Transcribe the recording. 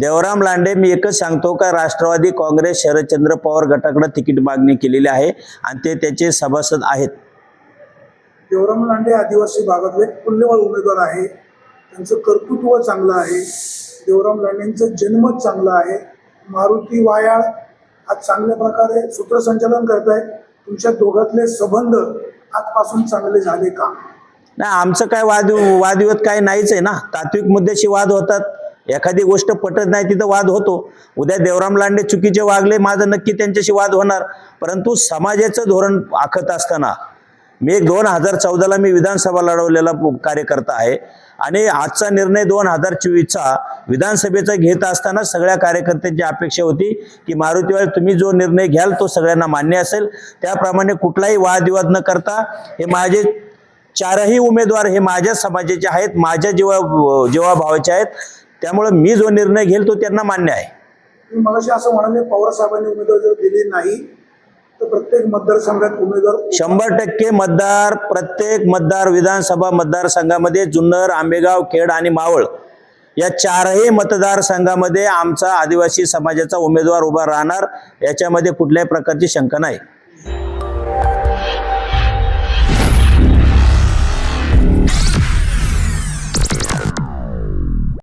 देवराम लांडे मी एकच सांगतो का राष्ट्रवादी काँग्रेस शरदचंद्र पवार गटाकडे तिकीट मागणी केलेली आहे आणि ते त्याचे सभासद आहेत. देवराम लांडे आदिवासी भागातले पुण्यवाळ उमेदवार आहे. त्यांचं कर्तृत्व चांगलं आहे. देवराम लांडेंचं जन्मच चांगलं आहे. मारुती वायाळ आज चांगल्या प्रकारे सूत्रसंचालन करत आहे तुमच्या दोघातले संबंध आजपासून चांगले झाले का? नाही आमचं काय वाद वादविवाद काय नाहीच आहे ना. तात्विक मुद्द्याशी वाद होतात. एखादी गोष्ट पटत नाही तिथं वाद होतो. उद्या देवराम लांडे चुकीचे वागले माझं नक्की त्यांच्याशी वाद होणार. परंतु समाजाचं धोरण आखत असताना मी एक दोन हजार चौदाला मी विधानसभा लढवलेला कार्यकर्ता आहे. आणि आजचा निर्णय दोन हजार चोवीसचा विधानसभेचा घेत असताना सगळ्या कार्यकर्त्यांची अपेक्षा होती की मारुतीवाल तुम्ही जो निर्णय घ्याल तो सगळ्यांना मान्य असेल. त्याप्रमाणे कुठलाही वादविवाद न करता हे माझे चारही उमेदवार हे माझ्या समाजाचे आहेत माझ्या जीवा जीवाभावाचे आहेत. त्यामुळे मी जो निर्णय घेईल तो त्यांना मान्य आहे. मगाशी असं म्हणाले पवार साहेबांनी उमेदवार जर दिले नाही तर प्रत्येक मतदारसंघात उमेदवार शंभर टक्के मतदार प्रत्येक मतदार विधानसभा मतदारसंघामध्ये जुन्नर आंबेगाव खेड आणि मावळ या चारही मतदारसंघामध्ये आमचा आदिवासी समाजाचा उमेदवार उभा राहणार. याच्यामध्ये कुठल्याही प्रकारची शंका नाही.